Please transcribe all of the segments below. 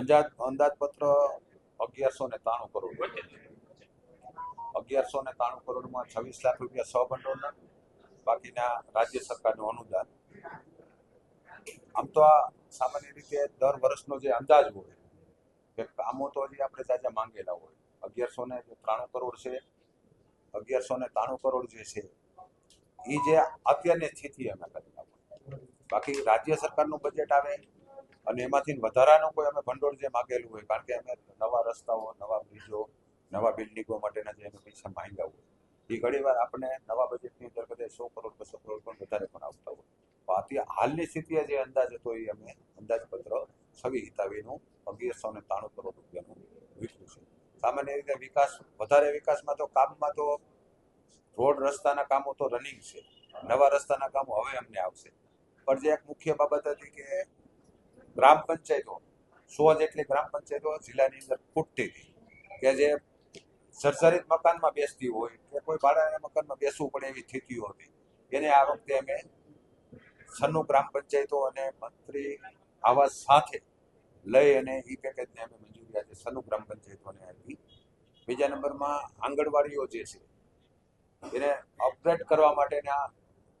અંદાજ અંદાજપત્ર અગિયારસો ને ત્રાણું કરોડ. અગિયારસો ને ત્રાણું કરોડમાં છવ્વીસ લાખ રૂપિયા સહભંડોળના, બાકીના રાજ્ય સરકારનું અનુદાન. આમ તો આ સામાન્ય રીતે દર વર્ષનો જે અંદાજ હોય, કે કામો તો હજી આપણે તાજા માંગેલા હોય. અગિયારસો ને ત્રાણું કરોડ છે, અગિયારસો ને ત્રાણું કરોડ જે છે એ જે અત્યારની સ્થિતિ અમે કરી બાકી રાજ્ય સરકારનું બજેટ આવે અને એમાંથી વધારાનું કોઈ અમે ભંડોળ જે માગેલું હોય, કારણ કે અમે નવા રસ્તાઓ, નવા બ્રિજો નવા બિલ્ડિંગો માટેના જે પૈસા માંગ્યા હોય, એ ઘણી વાર આપણે નવા બજેટની અંદર કદાચ સો કરોડ, બસો કરોડ પણ વધારે પણ આવતા હોય. તો આથી હાલની સ્થિતિએ જે અંદાજ હતો એ અમે અંદાજપત્ર છવી હિતાવીનું અગિયારસો ને ત્રાણું કરોડ રૂપિયાનું વિક્યું છે. સામાન્ય રીતે વિકાસ, વધારે વિકાસમાં તો કામમાં તો રોડ રસ્તાના કામો તો રનિંગ છે. નવા રસ્તાના કામો હવે અમને આવશે. પણ જે એક મુખ્ય બાબત હતી કે ગ્રામ પંચાયતો સો જેટલી ગ્રામ પંચાયતો જિલ્લાની અંદર ખૂટતી હતી કે જે સરસરિત મકાનમાં બેસતી હોય કે કોઈ ભાડાના મકાનમાં બેસવું પડે એવી સ્થિતિઓ હતી. એને આ વખતે અમે છન્નું ગ્રામ પંચાયતો અને મંત્રી આવાસ સાથે લઈ અને એ પેકેજને અમે મંજૂરી આજે છન્નું ગ્રામ પંચાયતોને આપી. બીજા નંબરમાં આંગણવાડીઓ જે છે, એને અપગ્રેડ કરવા માટેના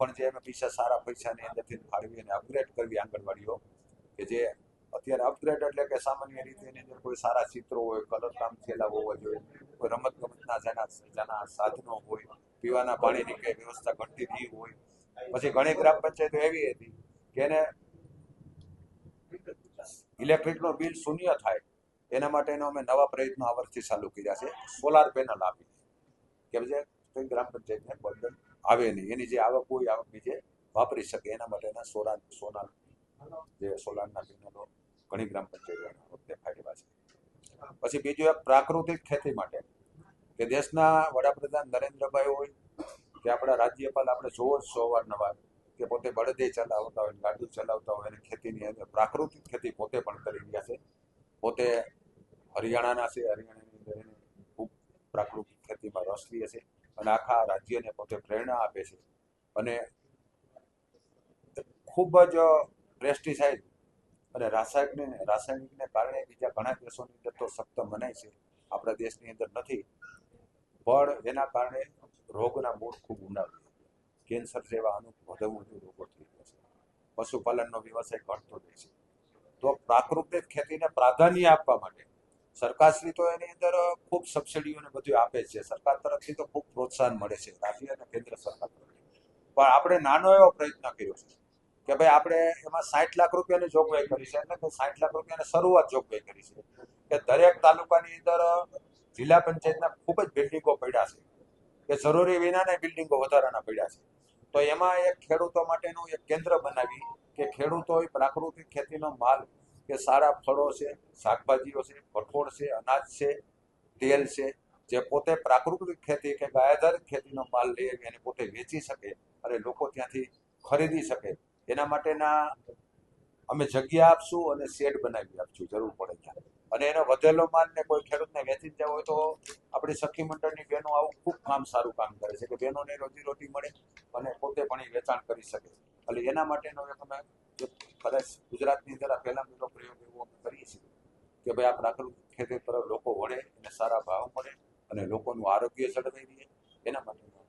પણ જે અમે પૈસા, સારા પૈસાની અંદરથી ફાળવી અને અપગ્રેડ કરવી આંગણવાડીઓ કે જે અત્યારે અપગ્રેડ એટલે કે સામાન્ય રીતે એની અંદર કોઈ સારા ચિત્રો હોય, કલર કામ થયેલા હોવા જોઈએ, કોઈ રમત ગમતના જેના જેના સાધનો હોય, પીવાના પાણીની કઈ વ્યવસ્થા ઘટતી નહીં હોય. પછી ઘણી ગ્રામ પંચાયતો એવી હતી કે એને ઇલેક્ટ્રિકનો બિલ શૂન્ય થાય, એના માટેનો અમે નવા પ્રયત્નો આ વર્ષથી ચાલુ કર્યા છે. સોલાર પેનલ આપી. કેમ છે કોઈ ગ્રામ પંચાયતને બર્ડન આવે નહીં. એની જે આવક હોય આવક બીજે વાપરી શકે, એના માટેના સોલાર સોલાર જે સોલારના પેનલો ઘણી ગ્રામ પંચાયતોના વખતે ફાયદા છે. પછી બીજું એક પ્રાકૃતિક ખેતી માટે કે દેશના વડાપ્રધાન નરેન્દ્રભાઈ હોય કે આપણા રાજ્યપાલ આપણે જોવો જ છો અવારનવાર કે પોતે બળદે ચલાવતા હોય, ગાડું ચલાવતા હોય અને ખેતીની અંદર પ્રાકૃતિક ખેતી પોતે પણ કરી રહ્યા છે. પોતે હરિયાણાના છે, હરિયાણાની અંદર ખૂબ પ્રાકૃતિક ખેતીમાં રસ લે છે અને આખા રાજ્યને પોતે પ્રેરણા આપે છે. અને ખૂબ જ પેસ્ટિસાઇડ અને રાસાયણિક રાસાયણિકને કારણે બીજા ઘણા દેશોની અંદર તો સખ્ત મનાય છે. આપણા દેશની અંદર નથી. પણ એના કારણે રોગના મૂળ ખૂબ છે. કેન્સર જેવા અનુક વધુ વધુ રોગો થઈ રહ્યા છે. પશુપાલનનો વ્યવસાય ઘટતો જાય છે. તો પ્રાકૃતિક ખેતીને પ્રાધાન્ય આપવા માટે સરકારશ્રી તો એની અંદર ખૂબ સબસિડીઓને બધું આપે છે. સરકાર તરફથી તો ખૂબ પ્રોત્સાહન મળે છે. રાજ્ય અને કેન્દ્ર સરકાર પણ આપણે નાનો એવો પ્રયત્ન કર્યો છે. કે ભાઈ આપણે એમાં સાઠ લાખ રૂપિયાની જોગવાઈ કરી છે એટલે સાઠ લાખ રૂપિયાની શરૂઆત જોગવાઈ કરી છે. કે દરેક તાલુકાની અંદર જિલ્લા પંચાયતના ખૂબ જ બિલ્ડિંગો પડ્યા છે. કે જરૂરી વિનાના બિલ્ડિંગો વધારાના પડ્યા છે. તો એમાં એક ખેડૂતો માટેનું એક કેન્દ્ર બનાવી કે ખેડૂતો પ્રાકૃતિક ખેતીનો માલ કે સારા ફળો છે, શાકભાજીઓ છે, કઠોળ છે, અનાજ છે, તેલ છે, જે પોતે પ્રાકૃતિક ખેતી કે ગાયાધારિત ખેતીનો માલ લઈ અને પોતે વેચી શકે અને લોકો ત્યાંથી ખરીદી શકે. એના માટેના અમે જગ્યા આપશું અને શેડ બનાવી આપશું, જરૂર પડે ત્યાં. અને એનો વધેલો માલ ને કોઈ ખેડૂતને વેચી જવો હોય તો આપણી સખી મંડળની બહેનો આવું ખૂબ કામ સારું કામ કરે છે કે બહેનોને રોજીરોટી મળે અને પોતે પણ એ વેચાણ કરી શકે એટલે એના માટેનો એક અમે કદાચ ગુજરાતની અંદર આ પહેલા મોટો પ્રયોગ એવો અમે કરીએ છીએ કે ભાઈ આ પ્રાકૃતિક ખેતી તરફ લોકો વળે અને સારા ભાવ મળે અને લોકોનું આરોગ્ય જળવાઈ રહે. એના માટે